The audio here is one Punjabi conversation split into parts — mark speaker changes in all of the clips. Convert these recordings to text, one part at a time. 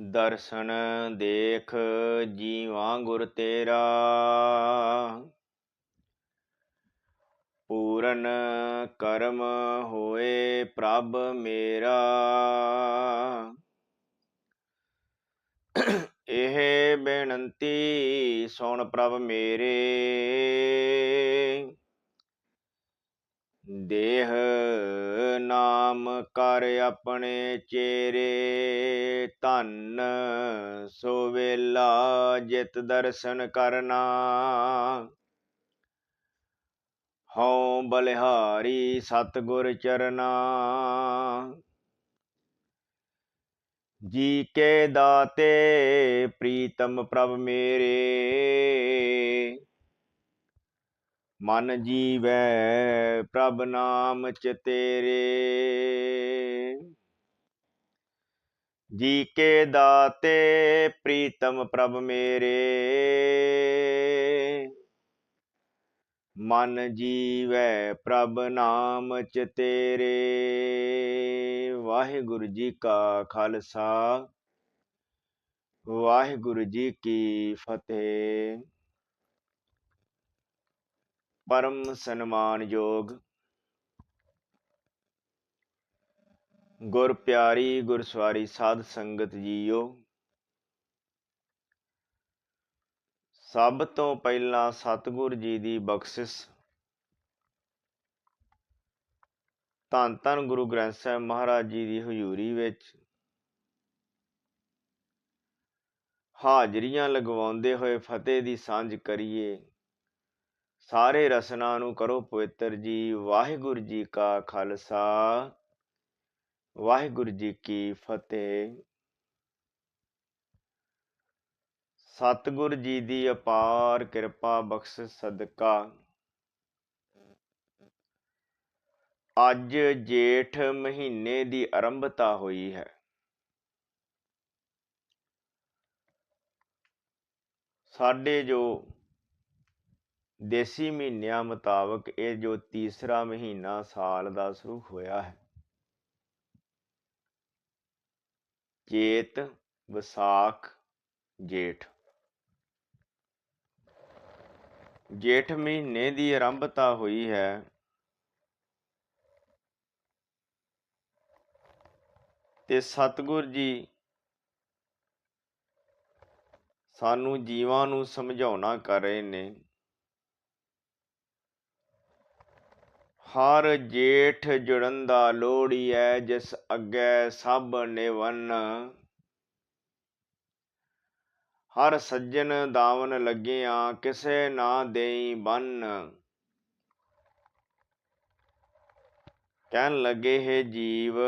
Speaker 1: ਦਰਸ਼ਨ ਦੇਖ ਜੀਵਾਂ ਗੁਰ ਤੇਰਾ। ਪੂਰਨ ਕਰਮ ਹੋਏ ਪ੍ਰਭ ਮੇਰਾ। ਇਹ ਬੇਨਤੀ ਸੁਣ ਪ੍ਰਭ ਮੇਰੇ। ਦੇਹ ਨਾਮ ਕਰ ਆਪਣੇ ਚੇਰੇ, ਧੰਨ ਸੋ ਵੇਲਾ ਜਿਤ ਦਰਸ਼ਨ ਕਰਨਾ। ਹਉ ਬਲਿਹਾਰੀ ਸਤਗੁਰ ਚਰਨਾ। ਜੀ ਕੇ ਦਾਤੇ, ਪ੍ਰੀਤਮ ਪ੍ਰਭ ਮੇਰੇ। ਮਨ ਜੀਵੈ ਪ੍ਰਭ ਨਾਮ ਚ ਤੇਰੇ। ਜੀ ਕੇ ਦਾਤੇ, ਪ੍ਰੀਤਮ ਪ੍ਰਭ ਮੇਰੇ। ਮਨ ਜੀਵੈ ਪ੍ਰਭ ਨਾਮ ਚ ਤੇਰੇ। ਵਾਹਿਗੁਰੂ ਜੀ ਕਾ ਖਾਲਸਾ। ਵਾਹਿਗੁਰੂ ਜੀ ਕੀ ਫਤਿਹ। ਪਰਮ ਸਨਮਾਨਯੋਗ। ਗੁਰ ਪਿਆਰੀ ਗੁਰਸਵਾਰੀ ਸਾਧ ਸੰਗਤ ਜੀਓ। ਸਭ ਤੋਂ ਪਹਿਲਾਂ ਸਤਿਗੁਰ ਜੀ ਦੀ ਬਖਸ਼ਿਸ਼। ਧੰਨ ਧੰਨ ਗੁਰੂ ਗ੍ਰੰਥ ਸਾਹਿਬ ਮਹਾਰਾਜ ਜੀ ਦੀ ਹਜ਼ੂਰੀ ਵਿੱਚ ਹਾਜ਼ਰੀਆਂ ਲਗਵਾਉਂਦੇ ਹੋਏ ਫਤਿਹ ਦੀ ਸਾਂਝ ਕਰੀਏ। ਸਾਰੇ ਰਸਨਾ ਨੂੰ ਕਰੋ ਪਵਿੱਤਰ ਜੀ। ਵਾਹਿਗੁਰੂ ਜੀ ਕਾ ਖਾਲਸਾ। ਵਾਹਿਗੁਰੂ ਜੀ ਕੀ ਫਤਿਹ। ਸਤਿਗੁਰ ਜੀ ਦੀ ਅਪਾਰ ਕਿਰਪਾ ਬਖਸ਼ ਸਦਕਾ। ਅੱਜ ਜੇਠ ਮਹੀਨੇ ਦੀ ਆਰੰਭਤਾ ਹੋਈ ਹੈ। ਸਾਡੇ ਜੋ ਦੇਸੀ ਮਹੀਨਿਆਂ ਮੁਤਾਬਕ ਇਹ ਜੋ ਤੀਸਰਾ ਮਹੀਨਾ ਸਾਲ ਦਾ ਸ਼ੁਰੂ ਹੋਇਆ ਹੈ। ਚੇਤ, ਵਿਸਾਖ, ਜੇਠ। ਜੇਠ ਮਹੀਨੇ ਦੀ ਆਰੰਭਤਾ ਹੋਈ ਹੈ। ਤੇ ਸਤਗੁਰ ਜੀ ਸਾਨੂੰ ਜੀਵਾਂ ਨੂੰ ਸਮਝਾਉਣਾ ਕਰ ਰਹੇ ਨੇ। ਹਰ ਜੇਠ ਜੁੜਨ ਦਾ ਲੋੜੀ ਐ, ਜਿਸ ਅੱਗੇ ਸਭ ਨਿਵਨ। ਹਰ ਸੱਜਣ ਦਾਵਨ ਲੱਗਿਆ, ਕਿਸੇ ਨਾ ਦੇਈ ਬੰਨ। ਕਹਿਣ ਲੱਗੇ ਹੈ ਜੀਵ,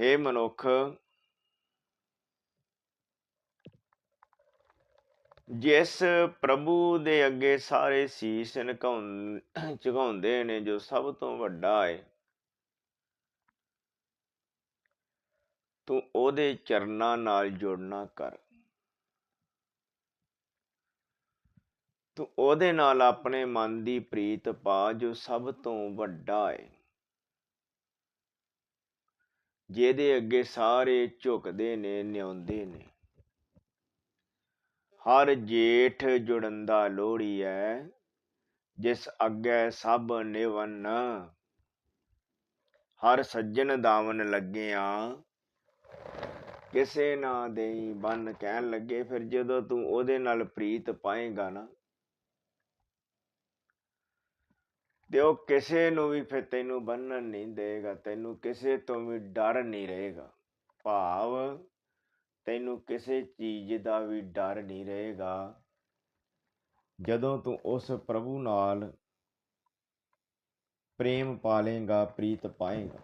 Speaker 1: ਹੇ ਮਨੁੱਖ ਜਿਸ ਪ੍ਰਭੂ ਦੇ ਅੱਗੇ ਸਾਰੇ ਸੀਸ ਝੁਕਾਉਂਦੇ ਨੇ, ਜੋ ਸਭ ਤੋਂ ਵੱਡਾ ਹੈ ਤੂੰ ਉਹਦੇ ਚਰਨਾਂ ਨਾਲ ਜੁੜਨਾ ਕਰ। ਤੂੰ ਉਹਦੇ ਨਾਲ ਆਪਣੇ ਮਨ ਦੀ ਪ੍ਰੀਤ ਪਾ, ਜੋ ਸਭ ਤੋਂ ਵੱਡਾ ਹੈ ਜਿਹਦੇ ਅੱਗੇ ਸਾਰੇ ਝੁਕਦੇ ਨੇ, ਨਿਉਂਦੇ ਨੇ। ਹਰ ਜੇਠ ਜੁੜੰਦਾ ਲੋੜੀ ਐ, ਜਿਸ ਅੱਗੇ ਸਭ ਨਿਵਨ। ਹਰ ਸੱਜਣ ਦਾਵਨ ਲੱਗਿਆ, ਕਿਸੇ ਨਾ ਦੇਈ ਬੰਨ ਕਹਿਣ ਲੱਗੇ, ਫਿਰ ਜਦੋਂ ਤੂੰ ਉਹਦੇ ਨਾਲ ਪ੍ਰੀਤ ਪਾਏਗਾ ਨਾ, ਤੇ ਉਹ ਕਿਸੇ ਨੂੰ ਵੀ ਫਿਰ ਤੈਨੂੰ ਬੰਨਣ ਨਹੀਂ ਦੇਗਾ, ਤੈਨੂੰ ਕਿਸੇ ਤੋਂ ਵੀ ਡਰ ਨਹੀਂ ਰਹੇਗਾ। ਭਾਵ ਤੈਨੂੰ ਕਿਸੇ ਚੀਜ਼ ਦਾ ਵੀ ਡਰ ਨਹੀਂ ਰਹੇਗਾ। ਜਦੋਂ ਤੂੰ ਉਸ ਪ੍ਰਭੂ ਨਾਲ ਪ੍ਰੇਮ ਪਾਲੇਗਾ, ਪ੍ਰੀਤ ਪਾਏਗਾ।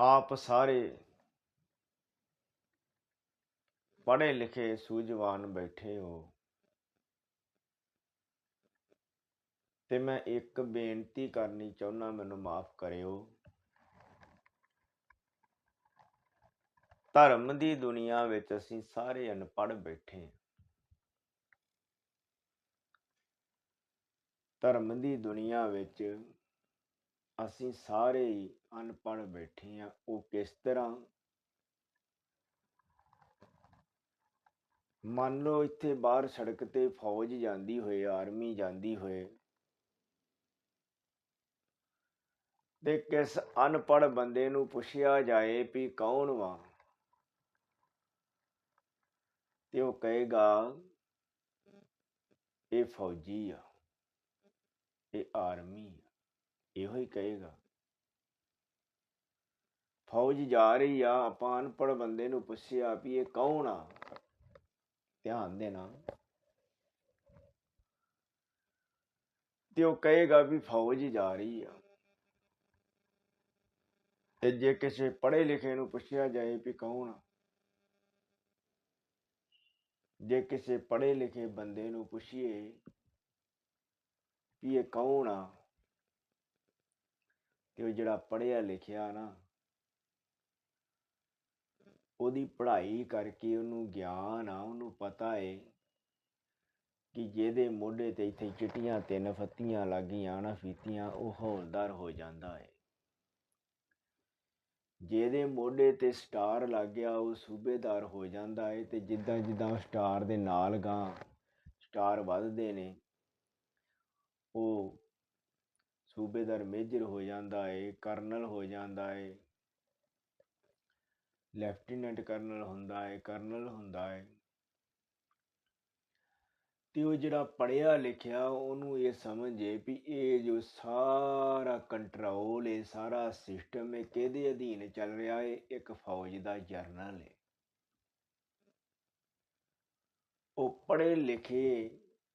Speaker 1: ਆਪ ਸਾਰੇ ਪੜ੍ਹੇ ਲਿਖੇ ਸੂਝਵਾਨ ਬੈਠੇ ਹੋ। ਤੇ ਮੈਂ ਇੱਕ ਬੇਨਤੀ ਕਰਨੀ ਚਾਹੁੰਦਾ, ਮੈਨੂੰ ਮਾਫ ਕਰਿਓ। ਧਰਮ ਦੀ ਦੁਨੀਆ ਵਿੱਚ ਅਸੀਂ ਸਾਰੇ ਅਨਪੜ੍ਹ ਬੈਠੇ ਹਾਂ। ਧਰਮ ਦੀ ਦੁਨੀਆ ਵਿੱਚ ਅਸੀਂ ਸਾਰੇ ਹੀ ਅਨਪੜ੍ਹ ਬੈਠੇ ਆ ਉਹ ਕਿਸ ਤਰ੍ਹਾਂ? ਮੰਨ ਲਓ ਇੱਥੇ ਬਾਹਰ ਸੜਕ ਤੇ ਫੌਜ ਜਾਂਦੀ ਹੋਏ, ਆਰਮੀ ਜਾਂਦੀ ਹੋਏ ਤੇ ਕਿਸ ਅਨਪੜ੍ਹ ਬੰਦੇ ਨੂੰ ਪੁੱਛਿਆ ਜਾਏ ਵੀ ਕੌਣ ਵਾ? ਤੇ ਉਹ ਕਹੇਗਾ, ਇਹ ਫੌਜੀ ਆ, ਇਹ ਆਰਮੀ ਆ। ਇਹੋ ਹੀ ਕਹੇਗਾ, ਫੌਜ ਜਾ ਰਹੀ ਆ, ਆਪਾਂ ਅਨਪੜ੍ਹ ਬੰਦੇ ਨੂੰ ਪੁੱਛਿਆ ਵੀ ਇਹ ਕੌਣ ਆ? ਧਿਆਨ ਦੇਣਾ। ਤੇ ਉਹ ਕਹੇਗਾ ਵੀ ਫੌਜ ਜਾ ਰਹੀ ਆ। ਤੇ ਜੇ ਕਿਸੇ ਪੜ੍ਹੇ ਲਿਖੇ ਨੂੰ ਪੁੱਛਿਆ ਜਾਏ ਵੀ ਕੌਣ ਆ, ਜੇ ਕਿਸੇ ਪੜ੍ਹੇ ਲਿਖੇ ਬੰਦੇ ਨੂੰ ਪੁੱਛੀਏ ਵੀ ਇਹ ਕੌਣ ਆ, ਤੇ ਉਹ ਜਿਹੜਾ ਪੜ੍ਹਿਆ ਲਿਖਿਆ ਨਾ, ਉਹਦੀ ਪੜ੍ਹਾਈ ਕਰਕੇ ਉਹਨੂੰ ਗਿਆਨ ਆ, ਉਹਨੂੰ ਪਤਾ ਏ ਕਿ ਜਿਹਦੇ ਮੋਢੇ ਤੇ ਇੱਥੇ ਚਿੱਟੀਆਂ ਤਿੰਨ ਫੱਤੀਆਂ ਲੱਗੀਆਂ ਨਾ ਫੀਤੀਆਂ ਉਹ ਹੌਲਦਾਰ ਹੋ ਜਾਂਦਾ ਏ। ਜਿਹਦੇ ਮੋਢੇ ਤੇ ਸਟਾਰ ਲੱਗ ਗਿਆ, ਉਹ ਸੂਬੇਦਾਰ ਹੋ ਜਾਂਦਾ ਏ ਤੇ ਜਿੱਦਾਂ ਜਿੱਦਾਂ ਸਟਾਰ ਦੇ ਨਾਲ ਗਾਂ ਸਟਾਰ ਵੱਧਦੇ ਨੇ, ਉਹ ਸੂਬੇਦਾਰ ਮੇਜਰ ਹੋ ਜਾਂਦਾ ਏ, ਕਰਨਲ ਹੋ ਜਾਂਦਾ ਏ, ਲੈਫਟੀਨੈਂਟ ਕਰਨਲ ਹੁੰਦਾ ਏ, ਕਰਨਲ ਹੁੰਦਾ ਏ। ਤੇ ਉਹ ਜਿਹੜਾ ਪੜ੍ਹਿਆ ਲਿਖਿਆ ਉਹਨੂੰ ਇਹ ਸਮਝੇ ਵੀ ਇਹ ਜੋ ਸਾਰਾ ਕੰਟਰੋਲ ਇਹ ਸਾਰਾ ਸਿਸਟਮ ਇਹ ਕਿਹਦੇ ਅਧੀਨ ਚੱਲ ਰਿਹਾ ਏ? ਇੱਕ ਫੌਜ ਦਾ ਜਰਨਲ ਏ। ਉਹ ਪੜ੍ਹੇ ਲਿਖੇ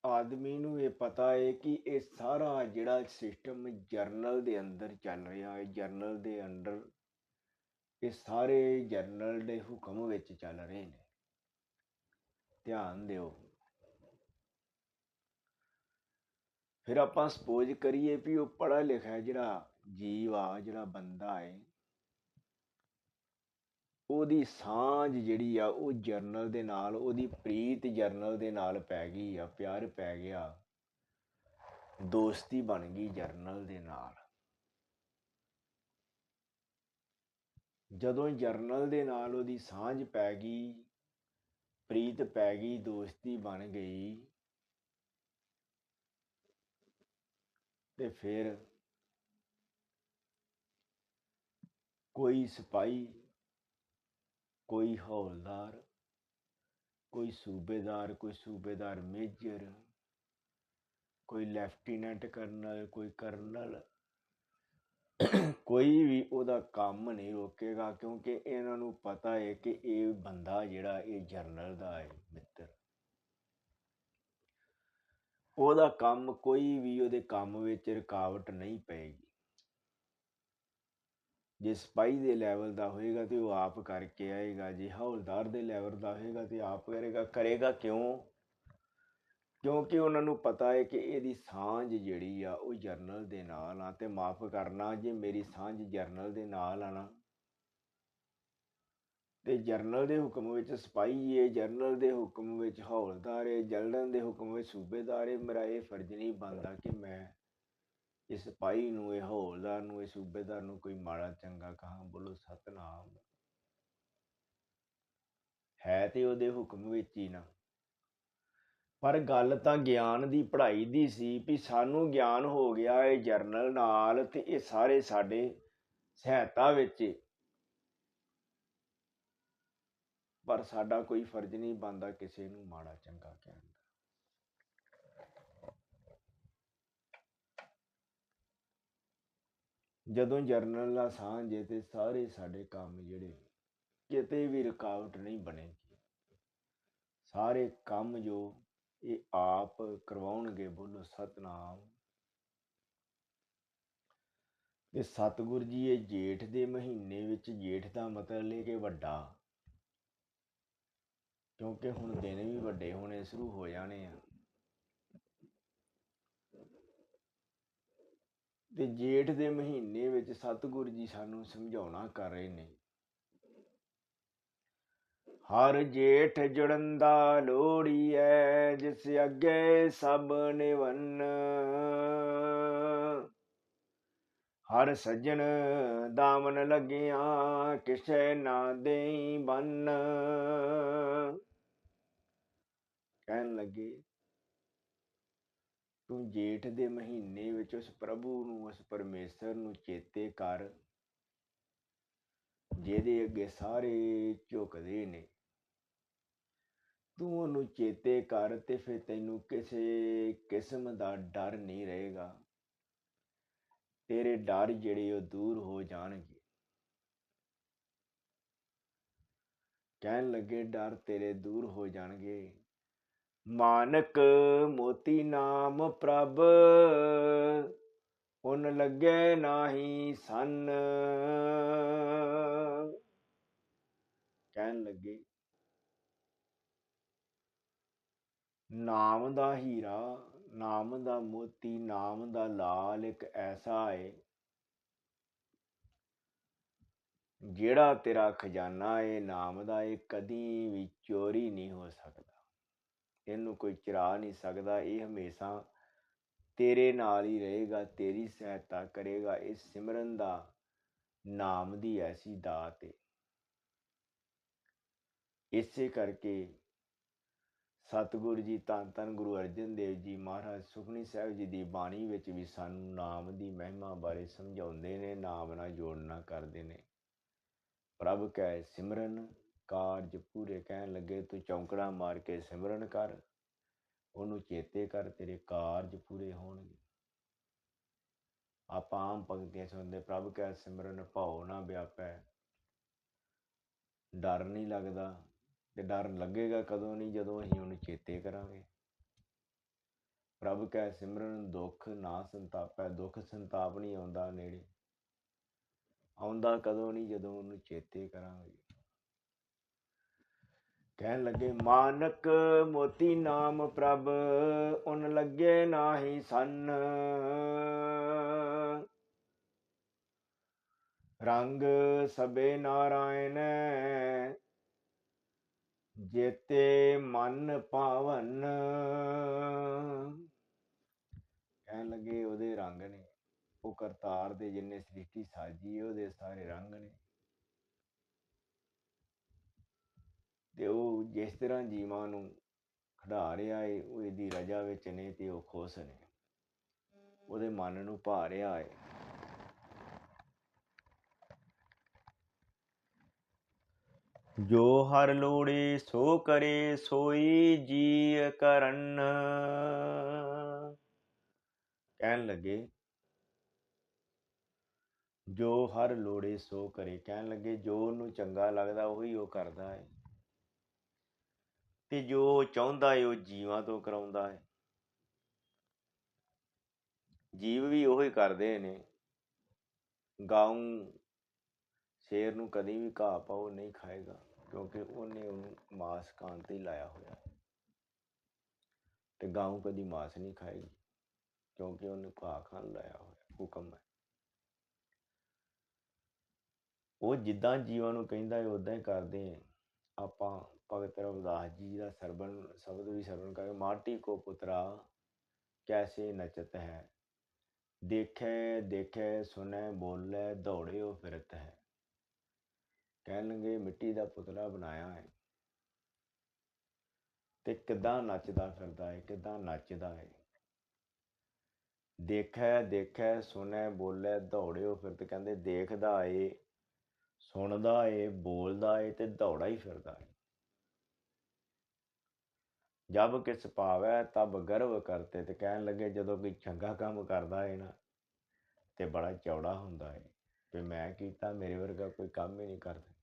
Speaker 1: ਆਦਮੀ ਨੂੰ ਇਹ ਪਤਾ ਹੈ ਕਿ ਇਹ ਸਾਰਾ ਜਿਹੜਾ ਸਿਸਟਮ ਜਰਨਲ ਦੇ ਅੰਦਰ ਚੱਲ ਰਿਹਾ ਹੈ ਜਰਨਲ ਦੇ ਅੰਡਰ ਇਹ ਸਾਰੇ ਜਰਨਲ ਦੇ ਹੁਕਮ ਵਿੱਚ ਚੱਲ ਰਹੇ ਨੇ। ਧਿਆਨ ਦਿਓ। ਫਿਰ ਆਪਾਂ ਸਪੋਜ਼ ਕਰੀਏ ਵੀ ਉਹ ਪੜ੍ਹਾ ਲਿਖਿਆ ਜਿਹੜਾ ਜੀਵ ਆ, ਜਿਹੜਾ ਬੰਦਾ ਹੈ, ਉਹਦੀ ਸਾਂਝ ਜਿਹੜੀ ਆ ਉਹ ਜਰਨਲ ਦੇ ਨਾਲ, ਉਹਦੀ ਪ੍ਰੀਤ ਜਰਨਲ ਦੇ ਨਾਲ ਪੈ ਗਈ ਆ, ਪਿਆਰ ਪੈ ਗਿਆ, ਦੋਸਤੀ ਬਣ ਗਈ ਜਰਨਲ ਦੇ ਨਾਲ। ਜਦੋਂ ਜਰਨਲ ਦੇ ਨਾਲ ਉਹਦੀ ਸਾਂਝ ਪੈ ਗਈ, ਪ੍ਰੀਤ ਪੈ ਗਈ, ਦੋਸਤੀ ਬਣ ਗਈ ਤੇ ਫਿਰ ਕੋਈ ਸਿਪਾਹੀ, ਕੋਈ ਹੌਲਦਾਰ, ਕੋਈ ਸੂਬੇਦਾਰ ਕੋਈ ਸੂਬੇਦਾਰ ਮੇਜਰ, ਕੋਈ ਲੈਫਟੀਨੈਂਟ ਕਰਨਲ, ਕੋਈ ਕਰਨਲ, ਕੋਈ ਵੀ ਉਹਦਾ ਕੰਮ ਨਹੀਂ ਰੋਕੇਗਾ ਕਿਉਂਕਿ ਇਹਨਾਂ ਨੂੰ ਪਤਾ ਹੈ ਕਿ ਇਹ ਬੰਦਾ ਜਿਹੜਾ ਇਹ ਜਰਨਲ ਦਾ ਹੈ, ਮਿੱਤਰ। ਉਹਦਾ ਕੰਮ ਕੋਈ ਵੀ ਉਹਦੇ ਕੰਮ ਵਿੱਚ ਰੁਕਾਵਟ ਨਹੀਂ ਪਏਗੀ। ਜੇ ਸਿਪਾਹੀ ਦੇ ਲੈਵਲ ਦਾ ਹੋਏਗਾ ਤੇ ਉਹ ਆਪ ਕਰਕੇ ਆਏਗਾ, ਜੇ ਹੌਲਦਾਰ ਦੇ ਲੈਵਲ ਦਾ ਹੋਏਗਾ ਤੇ ਆਪ ਕਰੇਗਾ। ਕਰੇਗਾ ਕਿਉਂ? ਕਿਉਂਕਿ ਉਹਨਾਂ ਨੂੰ ਪਤਾ ਹੈ ਕਿ ਇਹਦੀ ਸਾਂਝ ਜਿਹੜੀ ਆ ਉਹ ਜਰਨਲ ਦੇ ਨਾਲ ਆ ਤੇ ਮਾਫ ਕਰਨਾ, ਜੇ ਮੇਰੀ ਸਾਂਝ ਜਰਨਲ ਦੇ ਨਾਲ ਆ ਨਾ ਤੇ ਜਰਨਲ ਦੇ ਹੁਕਮ ਵਿੱਚ ਸਿਪਾਹੀ ਏ, ਜਰਨਲ ਦੇ ਹੁਕਮ ਵਿੱਚ ਹੌਲਦਾਰ ਏ, ਜਰਨਲ ਦੇ ਹੁਕਮ ਵਿੱਚ ਸੂਬੇਦਾਰ ਏ। ਮੇਰਾ ਇਹ ਫਰਜ਼ ਨਹੀਂ ਬਣਦਾ ਕਿ ਮੈਂ ਇਸ ਸਿਪਾਹੀ ਨੂੰ, ਇਹ ਹੌਲਦਾਰ ਨੂੰ, ਇਹ ਸੂਬੇਦਾਰ ਨੂੰ ਕੋਈ ਮਾੜਾ, ਚੰਗਾ ਕਹਾਂ, ਬੋਲੋ ਸਤਨਾਮ। ਹੈ ਤੇ ਉਹਦੇ ਹੁਕਮ ਵਿੱਚ ਹੀ ਨਾ। ਪਰ ਗੱਲ ਤਾਂ ਗਿਆਨ ਦੀ ਪੜ੍ਹਾਈ ਦੀ ਸੀ ਵੀ ਸਾਨੂੰ ਗਿਆਨ ਹੋ ਗਿਆ ਇਹ ਜਰਨਲ ਨਾਲ ਤੇ ਇਹ ਸਾਰੇ ਸਾਡੇ ਸਹਾਇਤਾ ਵਿੱਚ ਏ। ਪਰ ਸਾਡਾ ਕੋਈ ਫਰਜ਼ ਨਹੀਂ ਬਣਦਾ ਕਿਸੇ ਨੂੰ ਮਾੜਾ ਚੰਗਾ ਕਹਿਣ ਦਾ। ਜਦੋਂ ਜਰਨਲ ਦਾ ਸਾਂਝੇ ਏ ਤੇ ਸਾਰੇ ਸਾਡੇ ਕੰਮ ਜਿਹੜੇ ਕਿਤੇ ਵੀ ਰੁਕਾਵਟ ਨਹੀਂ ਬਣੇਗੀ। ਸਾਰੇ ਕੰਮ ਜੋ ਇਹ ਆਪ ਕਰਵਾਉਣਗੇ, ਬੋਲੋ ਸਤਨਾਮ। ਤੇ ਸਤਿਗੁਰ ਜੀ ਇਹ ਜੇਠ ਦੇ ਮਹੀਨੇ ਵਿੱਚ ਜੇਠ ਦਾ ਮਤਲਬ ਹੈ ਕਿ ਵੱਡਾ। ਕਿਉਂਕਿ ਹੁਣ ਦਿਨ ਵੀ ਵੱਡੇ ਹੋਣੇ, ਸ਼ੁਰੂ ਹੋ ਜਾਣੇ ਆ। ਤੇ ਜੇਠ ਦੇ ਮਹੀਨੇ ਵਿੱਚ ਸਤਿਗੁਰੂ ਜੀ ਸਾਨੂੰ ਸਮਝਾਉਣਾ ਕਰ ਰਹੇ ਨੇ। ਹਰ ਜੇਠ ਜੁੜਨ ਦਾ ਲੋੜੀ ਐ, ਜਿਸ ਅੱਗੇ ਸਭ ਨਿਵੰਨ। ਹਰ ਸੱਜਣ ਦਾਮਨ ਲੱਗਿਆ, ਕਿਸੇ ਨਾ ਦੇਈ ਬੰਨ। ਲੱਗੇ। ਤੂੰ ਜੇਠ ਦੇ ਮਹੀਨੇ ਵਿੱਚ ਉਸ ਪ੍ਰਭੂ ਨੂੰ, ਉਸ ਪਰਮੇਸ਼ਰ ਨੂੰ ਚੇਤੇ ਕਰ, ਜਿਹਦੇ ਅੱਗੇ ਸਾਰੇ ਝੁਕਦੇ ਨੇ। ਤੂੰ ਉਹਨੂੰ ਚੇਤੇ ਕਰ ਤੇ ਫਿਰ ਤੈਨੂੰ ਕਿਸੇ ਕਿਸਮ ਦਾ ਡਰ ਨਹੀਂ ਰਹੇਗਾ। ਤੇਰੇ ਡਰ ਜਿਹੜੇ ਉਹ ਦੂਰ ਹੋ ਜਾਣਗੇ। ਕਹਿਣ ਲੱਗੇ, ਡਰ ਤੇਰੇ ਦੂਰ ਹੋ ਜਾਣਗੇ। ਮਾਨਕ ਮੋਤੀ ਨਾਮ ਪ੍ਰਭ, ਉਨ ਲੱਗੇ ਨਾਹੀ ਸੰਨ। ਕਹਿਣ ਲੱਗੇ, ਨਾਮ ਦਾ ਹੀਰਾ, ਨਾਮ ਦਾ ਮੋਤੀ, ਨਾਮ ਦਾ ਲਾਲ ਇੱਕ ਐਸਾ ਹੈ ਜਿਹੜਾ ਤੇਰਾ ਖਜ਼ਾਨਾ ਏ, ਨਾਮ ਦਾ ਏ, ਕਦੀ ਵੀ ਚੋਰੀ ਨਹੀਂ ਹੋ ਸਕਦਾ। ਇਹਨੂੰ ਕੋਈ ਚੁਰਾ ਨਹੀਂ ਸਕਦਾ, ਇਹ ਹਮੇਸ਼ਾ ਤੇਰੇ ਨਾਲ ਹੀ ਰਹੇਗਾ, ਤੇਰੀ ਸਹਾਇਤਾ ਕਰੇਗਾ। ਇਸ ਸਿਮਰਨ ਦਾ ਨਾਮ ਦੀ ਐਸੀ ਦਾਤ ਹੈ ਇਸੇ ਕਰਕੇ ਸਤਿਗੁਰੂ ਜੀ, ਧੰਨ ਧੰਨ ਗੁਰੂ ਅਰਜਨ ਦੇਵ ਜੀ ਮਹਾਰਾਜ ਸੁਖਨੀ ਸਾਹਿਬ ਜੀ ਦੀ ਬਾਣੀ ਵਿੱਚ ਵੀ ਸਾਨੂੰ ਨਾਮ ਦੀ ਮਹਿਮਾ ਬਾਰੇ ਸਮਝਾਉਂਦੇ ਨੇ, ਨਾਮ ਨਾਲ ਜੋੜਨਾ ਕਰਦੇ ਨੇ। ਪ੍ਰਭ ਕੈ ਸਿਮਰਨ ਕਾਰਜ ਪੂਰੇ ਕਹਿਣ ਲੱਗੇ, ਤੂੰ ਚੌਂਕੜਾ ਮਾਰ ਕੇ ਸਿਮਰਨ ਕਰ। ਉਹਨੂੰ ਚੇਤੇ ਕਰ, ਤੇਰੇ ਕਾਰਜ ਪੂਰੇ ਹੋਣਗੇ। ਆਪਾਂ ਆਮ ਪੰਕਤੀਆਂ ਸੁਣਦੇ ਪ੍ਰਭ ਕੈ ਸਿਮਰਨ, ਭਾਉ ਨਾ ਵਿਆਪੈ। ਡਰ ਨਹੀਂ ਲੱਗਦਾ। ਤੇ ਡਰ ਲੱਗੇਗਾ ਕਦੋਂ ਨਹੀਂ? ਜਦੋਂ ਅਸੀਂ ਉਹਨੂੰ ਚੇਤੇ ਕਰਾਂਗੇ। ਪ੍ਰਭ ਕੈ ਸਿਮਰਨ, ਦੁੱਖ ਨਾ ਸੰਤਾਪੈ। ਦੁੱਖ ਸੰਤਾਪ ਨਹੀਂ ਆਉਂਦਾ ਨੇੜੇ। ਆਉਂਦਾ ਕਦੋਂ ਨਹੀਂ? ਜਦੋਂ ਉਹਨੂੰ ਚੇਤੇ ਕਰਾਂਗੇ। ਕਹਿਣ ਲੱਗੇ, ਮਾਨਕ ਮੋਤੀ ਨਾਮ ਪ੍ਰਭ, ਉਨ ਲੱਗੇ ਨਾਹੀ ਸੰਨ। ਰੰਗ ਸਬੇ ਨਾਰਾਇਣ, ਜੇਤੇ ਮਨ ਪਾਵਨ ਕਹਿਣ ਲੱਗੇ, ਉਹਦੇ ਰੰਗ ਨੇ। ਉਹ ਕਰਤਾਰ ਦੇ ਜਿੰਨੇ ਸ੍ਰਿਸ਼ਟੀ ਸਾਜੀ, ਉਹਦੇ ਸਾਰੇ ਰੰਗ ਨੇ। ਤੇ ਉਹ ਜਿਸ ਤਰ੍ਹਾਂ ਜੀਵਾਂ ਨੂੰ ਖੜਾ ਰਿਹਾ ਏ, ਉਹ ਇਹਦੀ ਰਜਾ ਵਿੱਚ ਨੇ ਤੇ ਉਹ ਖੁਸ਼ ਨੇ। ਉਹਦੇ ਮਨ ਨੂੰ ਭਾ ਰਿਹਾ ਏ। ਜੋ ਹਰ ਲੋੜੇ ਸੋ ਕਰੇ, ਸੋਈ ਜੀ ਕਰਨ। ਕਹਿਣ ਲੱਗੇ, ਜੋ ਹਰ ਲੋੜੇ ਸੋ ਕਰੇ। ਕਹਿਣ ਲੱਗੇ, ਜੋ ਉਹਨੂੰ ਚੰਗਾ ਲੱਗਦਾ, ਉਹੀ ਉਹ ਕਰਦਾ ਹੈ ਤੇ ਜੋ ਉਹ ਚਾਹੁੰਦਾ ਹੈ ਉਹ ਜੀਵਾਂ ਤੋਂ ਕਰਾਉਂਦਾ ਹੈ ਜੀਵ ਵੀ ਉਹੀ ਕਰਦੇ ਨੇ। ਗਾਉਂ ਸ਼ੇਰ ਨੂੰ ਕਦੀ ਵੀ ਘਾਹ ਪਾਓ ਨਹੀਂ ਖਾਏਗਾ, ਕਿਉਂਕਿ ਉਹਨੇ ਉਹਨੂੰ ਮਾਸ ਖਾਣ ਤੇ ਹੀ ਲਾਇਆ ਹੋਇਆ। ਤੇ ਗਾਉਂ ਕਦੀ ਮਾਸ ਨਹੀਂ ਖਾਏਗੀ, ਕਿਉਂਕਿ ਉਹਨੇ ਘਾਹ ਖਾਣ ਲਾਇਆ ਹੋਇਆ, ਹੁਕਮ ਹੈ। ਉਹ ਜਿੱਦਾਂ ਜੀਵਾਂ ਨੂੰ ਕਹਿੰਦਾ ਹੈ ਉਦਾਂ ਹੀ ਕਰਦੇ ਆ। ਆਪਾਂ ਭਗਤ ਰਵਿਦਾਸ ਜੀ ਦਾ ਸਰਬਨ, ਸ਼ਬਦ ਵੀ ਸਰਵਨ ਕਰਕੇ ਮਾਟੀ ਕੋ ਪੁੱਤਰਾ, ਕੈਸੇ ਨਚਤ ਹੈ? ਦੇਖੇ ਦੇਖੇ, ਸੁਨੇ, ਬੋਲੇ, ਦੌੜਿਓ ਫਿਰਤ ਹੈ। ਕਹਿਣਗੇ, ਮਿੱਟੀ ਦਾ ਪੁਤਲਾ ਬਣਾਇਆ ਹੈ। ਤੇ ਕਿਦਾਂ ਨੱਚਦਾ ਫਿਰਦਾ ਹੈ, ਕਿਦਾਂ ਨੱਚਦਾ ਹੈ? ਦੇਖੈ ਦੇਖੈ, ਸੁਨੇ, ਬੋਲੇ, ਦੌੜਿਓ ਫਿਰਤ। ਕਹਿੰਦੇ, ਦੇਖਦਾ ਏ, ਸੁਣਦਾ ਏ, ਬੋਲਦਾ ਏ ਤੇ ਦੌੜਾ ਹੀ ਫਿਰਦਾ ਏ। ਜਬ ਕਿਸ ਪਾਵੈ ਤਬ ਗਰਵ ਕਰਤੇ। ਤੇ ਕਹਿਣ ਲੱਗੇ, ਜਦੋਂ ਕੋਈ ਚੰਗਾ ਕੰਮ ਕਰਦਾ ਏ ਨਾ, ਤੇ ਬੜਾ ਚੌੜਾ ਹੁੰਦਾ ਹੈ ਵੀ ਮੈਂ ਕੀਤਾ, ਮੇਰੇ ਵਰਗਾ ਕੋਈ ਕੰਮ ਹੀ ਨਹੀਂ ਕਰਦਾ।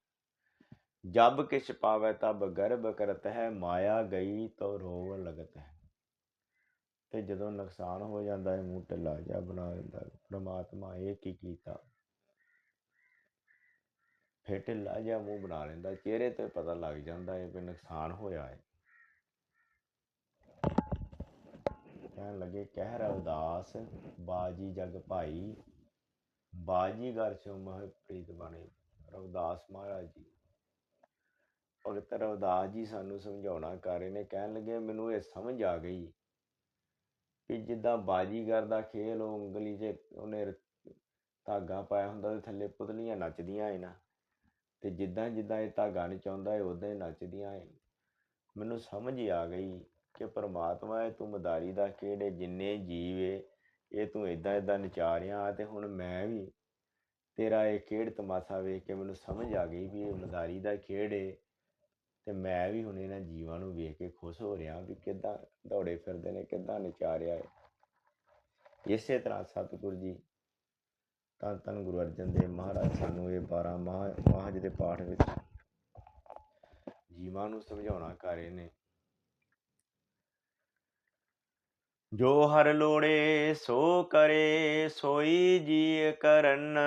Speaker 1: ਜਬ ਕਿਛ ਪਾਵੈ ਤਬ ਗਰਭ ਕਰਤ ਹੈ ਮਾਇਆ ਗਈ ਤੋ ਰੋਵ ਲਗਤ ਹੈ ਤੇ ਜਦੋਂ ਨੁਕਸਾਨ ਹੋ ਜਾਂਦਾ ਹੈ ਮੂੰਹ ਢਿੱਲਾ ਜਿਹਾ ਬਣਾ ਦਿੰਦਾ ਹੈ। ਪ੍ਰਮਾਤਮਾ ਇਹ ਕੀ ਕੀਤਾ? ਫਿਰ ਢਿੱਲਾ ਜਿਹਾ ਮੂੰਹ ਬਣਾ ਲੈਂਦਾ। ਚਿਹਰੇ ਤੇ ਪਤਾ ਲੱਗ ਜਾਂਦਾ ਹੈ ਕਿ ਨੁਕਸਾਨ ਹੋਇਆ ਹੈ ਕਹਿਣ ਲੱਗੇ, ਕਹਿ ਰਵਦਾਸ ਬਾਜੀ ਜਗ ਭਾਈ ਬਾਜੀਗਰ ਸਿਉ ਮਹ ਪ੍ਰੀਤ ਬਣੇ। ਰਵਦਾਸ ਮਹਾਰਾਜ ਜੀ, ਭਗਤ ਰਵਦਾਸ ਜੀ ਸਾਨੂੰ ਸਮਝਾਉਣਾ ਕਰ ਰਹੇ ਨੇ, ਕਹਿਣ ਲੱਗੇ, ਮੈਨੂੰ ਇਹ ਸਮਝ ਆ ਗਈ ਕਿ ਜਿੱਦਾਂ ਬਾਜੀਗਰ ਦਾ ਖੇਲ ਉਹ ਉਂਗਲੀ 'ਚ ਉਹਨੇ ਧਾਗਾ ਪਾਇਆ ਹੁੰਦਾ ਤੇ ਥੱਲੇ ਪੁਤਲੀਆਂ ਨੱਚਦੀਆਂ ਏ ਨਾ। ਤੇ ਜਿੱਦਾਂ ਜਿੱਦਾਂ ਇਹ ਧਾਗਾ ਨਚਾਉਂਦਾ ਏ ਉਦਾਂ ਹੀ ਨੱਚਦੀਆਂ ਏ। ਮੈਨੂੰ ਸਮਝ ਹੀ ਆ ਗਈ ਕਿ ਪਰਮਾਤਮਾ ਇਹ ਤੂੰ ਮਦਾਰੀ ਦਾ ਖੇਡ ਏ ਜਿੰਨੇ ਜੀਵ ਏ, ਇਹ ਤੂੰ ਇਦਾਂ ਇਦਾਂ ਨਚਾ ਰਿਹਾ ਤੇ ਹੁਣ ਮੈਂ ਵੀ ਤੇਰਾ ਇਹ ਖੇਡ ਤਮਾਸ਼ਾ ਵੇਖ ਕੇ ਮੈਨੂੰ ਸਮਝ ਆ ਗਈ ਵੀ ਇਹ ਮਦਾਰੀ ਦਾ ਖੇਡ ਏ। ਤੇ ਮੈਂ ਵੀ ਹੁਣ ਇਹਨਾਂ ਜੀਵਾਂ ਨੂੰ ਵੇਖ ਕੇ ਖੁਸ਼ ਹੋ ਰਿਹਾ ਵੀ ਕਿੱਦਾਂ ਦੌੜੇ ਫਿਰਦੇ ਨੇ, ਕਿੱਦਾਂ ਨਚਾਰਿਆ ਏ। ਇਸੇ ਤਰ੍ਹਾਂ ਸਤਿਗੁਰੂ ਜੀ, ਧੰਨ ਧੰਨ ਗੁਰੂ ਅਰਜਨ ਦੇਵ ਮਹਾਰਾਜ ਸਾਨੂੰ ਇਹ 12 ਮਹਾ ਮਹਾਜ ਦੇ ਪਾਠ ਵਿੱਚ ਜੀਵਾਂ ਨੂੰ ਸਮਝਾਉਣਾ ਕਰ ਰਹੇ ਨੇ। ਜੋ ਹਰ ਲੋੜੇ ਸੋ ਕਰੇ, ਸੋਈ ਜੀ ਕਰਨ।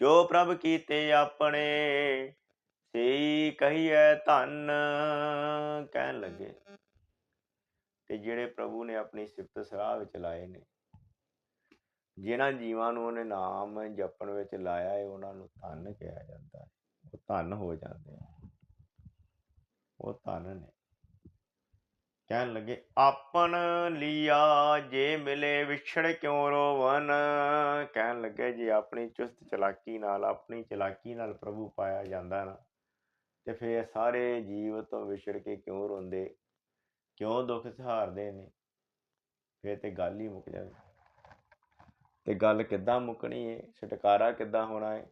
Speaker 1: ਜੋ ਪ੍ਰਭ ਕੀਤੇ ਆਪਣੇ, ਸੇਈ ਕਹੀਐ ਧੰਨ। ਕਹਿਣ ਲੱਗੇ ਤੇ ਜਿਹੜੇ ਪ੍ਰਭੂ ਨੇ ਆਪਣੀ ਸਿਫਤ ਸਰਾਹ ਵਿੱਚ ਲਾਏ ਨੇ, ਜਿਨ੍ਹਾਂ ਜੀਵਾਂ ਨੂੰ ਉਹਨੇ ਨਾਮ ਜਪਣ ਵਿੱਚ ਲਾਇਆ ਹੈ ਉਹਨਾਂ ਨੂੰ ਧੰਨ ਕਿਹਾ ਜਾਂਦਾ ਹੈ ਉਹ ਧੰਨ ਹੋ ਜਾਂਦੇ ਆ। ਉਹ ਧੰਨ ਨੇ। ਕਹਿਣ ਲੱਗੇ, ਆਪਨ ਲਿਆ ਜੇ ਮਿਲੇ ਵਿਛੜ ਕਿਉਂ ਰੋਵਨ? ਕਹਿਣ ਲੱਗੇ, ਜੇ ਆਪਣੀ ਚੁਸਤ ਚਲਾਕੀ ਨਾਲ, ਆਪਣੀ ਚਲਾਕੀ ਨਾਲ ਪ੍ਰਭੂ ਪਾਇਆ ਜਾਂਦਾ ਨਾ, ਤੇ ਫੇਰ ਸਾਰੇ ਜੀਵ ਤੋਂ ਵਿਛੜ ਕੇ ਕਿਉਂ ਰੋਂਦੇ? ਕਿਉਂ ਦੁੱਖ ਸਹਾਰਦੇ ਨੇ? ਫੇਰ ਤੇ ਗੱਲ ਹੀ ਮੁੱਕ ਜਾਵੇ ਤੇ ਗੱਲ ਕਿੱਦਾਂ ਮੁੱਕਣੀ ਏ? ਛਟਕਾਰਾ ਕਿੱਦਾਂ ਹੋਣਾ ਏ?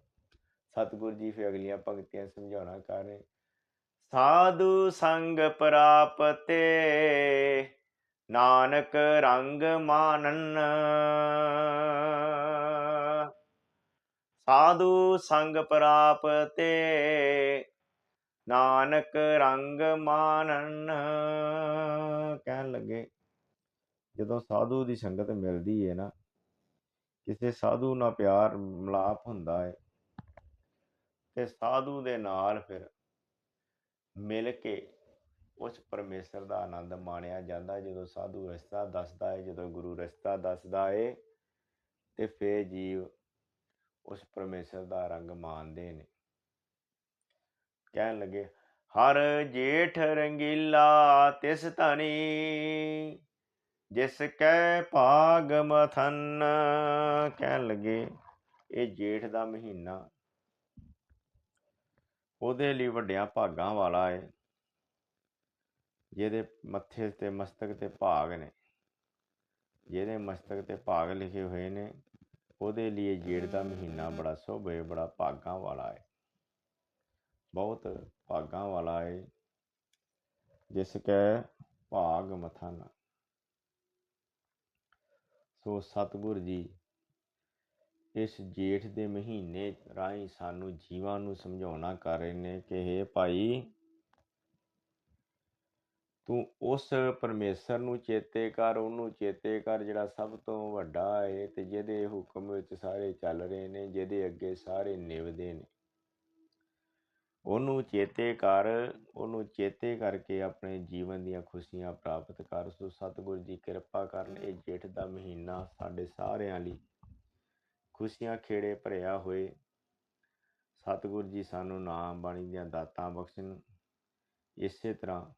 Speaker 1: ਸਤਿਗੁਰੂ ਜੀ ਫੇ ਅਗਲੀਆਂ ਪੰਕਤੀਆਂ ਸਮਝਾਉਣਾ ਕਰ ਰਹੇ ਸਾਧੂ ਸੰਗ ਪ੍ਰਾਪਤੇ, ਨਾਨਕ ਰੰਗ ਮਾਨਨ। ਸਾਧੂ ਸੰਗ ਪ੍ਰਾਪਤੇ, ਨਾਨਕ ਰੰਗ ਮਾਨਨ। ਕਹਿਣ ਲੱਗੇ, ਜਦੋਂ ਸਾਧੂ ਦੀ ਸੰਗਤ ਮਿਲਦੀ ਏ ਨਾ, ਕਿਸੇ ਸਾਧੂ ਨਾਲ ਪਿਆਰ ਮਲਾਪ ਹੁੰਦਾ ਹੈ ਤੇ ਸਾਧੂ ਦੇ ਨਾਲ ਫਿਰ ਮਿਲ ਕੇ ਉਸ ਪਰਮੇਸ਼ਰ ਦਾ ਆਨੰਦ ਮਾਣਿਆ ਜਾਂਦਾ। ਜਦੋਂ ਸਾਧੂ ਰਸਤਾ ਦੱਸਦਾ ਹੈ ਜਦੋਂ ਗੁਰੂ ਰਸਤਾ ਦੱਸਦਾ ਹੈ ਤੇ ਫੇਰ ਜੀਵ ਉਸ ਪਰਮੇਸ਼ਰ ਦਾ ਰੰਗ ਮਾਣਦੇ ਨੇ। ਕਹਿਣ ਲੱਗੇ, ਹਰ ਜੇਠ ਰੰਗੀਲਾ ਤਿਸ ਧਨੀ, ਜਿਸ ਕੈ ਭਾਗ ਮਥਨ। ਕਹਿਣ ਲੱਗੇ, ਇਹ ਜੇਠ ਦਾ ਮਹੀਨਾ ਉਹਦੇ ਲਈ ਵੱਡਿਆਂ ਭਾਗਾਂ ਵਾਲਾ ਹੈ ਜਿਹਦੇ ਮੱਥੇ ਤੇ ਮਸਤਕ ਤੇ ਭਾਗ ਨੇ, ਜਿਹਦੇ ਮਸਤਕ ਤੇ ਭਾਗ ਲਿਖੇ ਹੋਏ ਨੇ, ਉਹਦੇ ਲਈ ਜੇਠ ਦਾ ਮਹੀਨਾ ਬੜਾ ਸ਼ੁਭ ਹੈ ਬੜਾ ਭਾਗਾਂ ਵਾਲਾ ਹੈ ਬਹੁਤ ਭਾਗਾਂ ਵਾਲਾ ਹੈ ਜਿਸ ਕੈ ਭਾਗ ਮਥਨ। ਸੋ ਸਤਿਗੁਰ ਜੀ ਇਸ ਜੇਠ ਦੇ ਮਹੀਨੇ ਰਾਹੀਂ ਸਾਨੂੰ ਜੀਵਾਂ ਨੂੰ ਸਮਝਾਉਣਾ ਕਰ ਰਹੇ ਨੇ ਕਿ हे ਭਾਈ, ਤੂੰ ਉਸ ਪਰਮੇਸ਼ਰ ਨੂੰ ਚੇਤੇ ਕਰ, ਉਹਨੂੰ ਚੇਤੇ ਕਰ ਜਿਹੜਾ ਸਭ ਤੋਂ ਵੱਡਾ ਹੈ ਤੇ ਜਿਹਦੇ ਹੁਕਮ ਵਿੱਚ ਸਾਰੇ ਚੱਲ ਰਹੇ ਨੇ, ਜਿਹਦੇ ਅੱਗੇ ਸਾਰੇ ਨਿਵਦੇ ਨੇ। ਉਹਨੂੰ ਚੇਤੇ ਕਰ, ਉਹਨੂੰ ਚੇਤੇ ਕਰਕੇ ਆਪਣੇ ਜੀਵਨ ਦੀਆਂ ਖੁਸ਼ੀਆਂ ਪ੍ਰਾਪਤ ਕਰ, ਸੋ ਸਤਿਗੁਰੂ ਜੀ ਕਿਰਪਾ ਕਰਨ, ਇਹ ਜੇਠ ਦਾ ਮਹੀਨਾ ਸਾਡੇ ਸਾਰਿਆਂ ਲਈ ਖੁਸ਼ੀਆਂ ਖੇੜੇ ਭਰਿਆ ਹੋਏ। ਸਤਿਗੁਰੂ ਜੀ ਸਾਨੂੰ ਨਾਮ ਬਾਣੀ ਦੀਆਂ ਦਾਤਾਂ ਬਖਸ਼ਣ। ਇਸੇ ਤਰ੍ਹਾਂ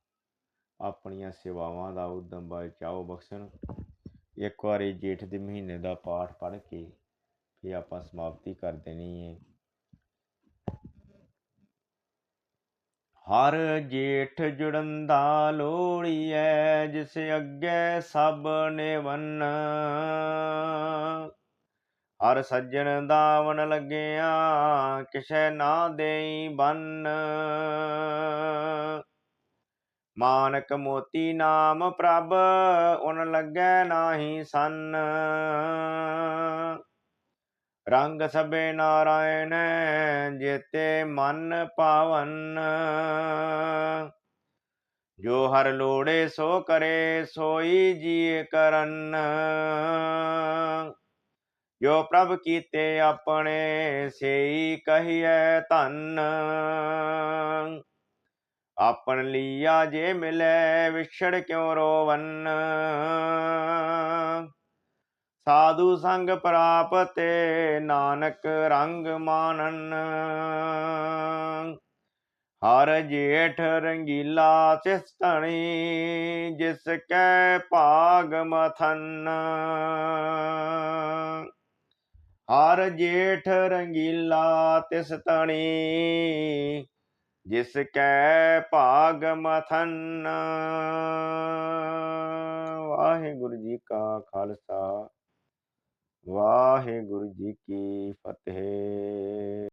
Speaker 1: ਆਪਣੀਆਂ ਸੇਵਾਵਾਂ ਦਾ ਉਦਮ ਬਲ ਚਾਓ ਬਖਸ਼ਣ। ਇੱਕ ਵਾਰੀ ਜੇਠ ਦੇ ਮਹੀਨੇ ਦਾ ਪਾਠ ਪੜ੍ਹ ਕੇ ਫਿਰ ਆਪਾਂ ਸਮਾਪਤੀ ਕਰ ਦੇਣੀ ਹੈ ਹਰ ਜੇਠ ਜੁੜਨ ਜੁੜੰਦਾ ਲੋੜੀਐ ਜਿਸ ਅੱਗੇ ਸਭ ਨੇ ਵੰਨ ਹਰ ਸੱਜਣ ਦਾਵਣ ਲੱਗਿਆ, ਕਿਸੈ ਨਾ ਦੇਈ ਬੰਨ। ਮਾਨਕ ਮੋਤੀ ਨਾਮ ਪ੍ਰਭ, ਉਨ ਲੱਗੈ ਨਾਹੀ ਸੰਨ। ਰੰਗ ਸਭੇ ਨਾਰਾਇਣ, ਜੇਤੇ ਮਨ ਪਾਵਨ। ਜੋ ਹਰ ਲੋੜੇ ਸੋ ਕਰੇ, ਸੋਈ ਜੀ ਕਰਨ। ਜੋ ਪ੍ਰਭ ਕੀਤੇ ਆਪਣੇ ਸੇਈ ਕਹੀਐ ਧੰਨ। ਆਪਣ ਲੀਆ ਜੇ ਮਿਲੇ ਵਿਛੜ ਕਿਉ ਰੋਵਨ? ਸਾਧੂ ਸੰਗ ਪ੍ਰਾਪਤੇ ਨਾਨਕ ਰੰਗ ਮਾਨਨ। ਹਰ ਜੇਠ ਰੰਗੀਲਾ ਤਿਸ ਧਣੀ ਜਿਸ ਕੈ ਭਾਗ ਮਥਨ। ਹਰ ਜੇਠ ਰੰਗੀਲਾ ਤਿਸ ਤਣੀ, ਜਿਸ ਕੈ ਭਾਗ ਮਥਨ। ਵਾਹਿਗੁਰੂ ਜੀ ਕਾ ਖਾਲਸਾ, ਵਾਹਿਗੁਰੂ ਜੀ ਕੀ ਫਤਿਹ।